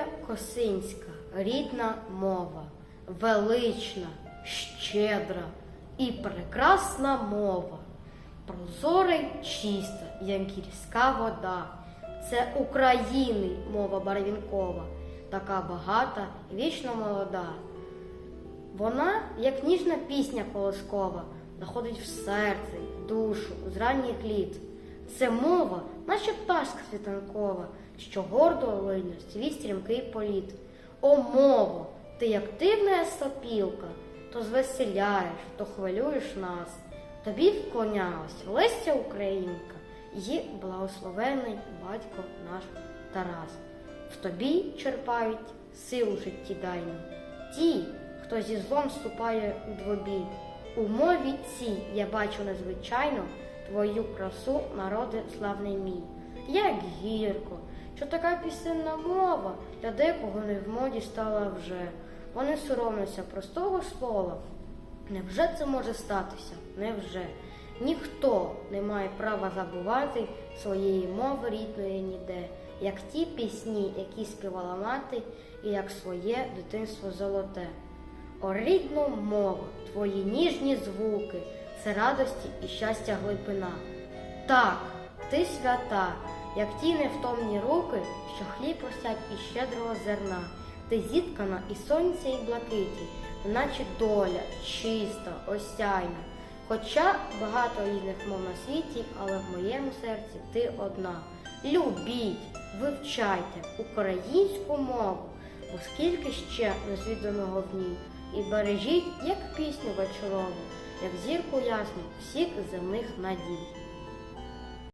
Моя косинська рідна мова, велична, щедра і прекрасна мова, прозора й чиста, як гірська вода. Це України мова барвінкова, така багата вічно молода. Вона, як ніжна пісня колоскова, заходить в серце, душу, з ранніх літ. Це мова, наче пташка світанкова, що гордо лине свій стрімкий політ. О, мово, ти як дивна сопілка, то звеселяєш, то хвилюєш нас. Тобі вклонялась Леся Українка і благословений батько наш Тарас. В тобі черпають силу життєдайну. Ті, хто зі злом вступає у двобій. У мові цій я бачу незвичайно твою красу, народи славний мій. Як гірко, що така пісенна мова для декого не в моді стала вже. Вони соромляться простого слова. Невже це може статися? Невже? Ніхто не має права забувати своєї мови рідної ніде, як ті пісні, які співала мати, і як своє дитинство золоте. О рідну мову, твої ніжні звуки, це радості і щастя глибина. Так, ти свята, як ті невтомні руки, що хліб просять із щедрого зерна. Ти зіткана і сонця, і блакиті, наче доля, чиста, осяйна. Хоча багато різних мов на світі, але в моєму серці ти одна. Любіть, вивчайте українську мову, бо скільки ще незвіданого в ній, і бережіть, як пісню вечорову, як зірку ясну всіх земних надій.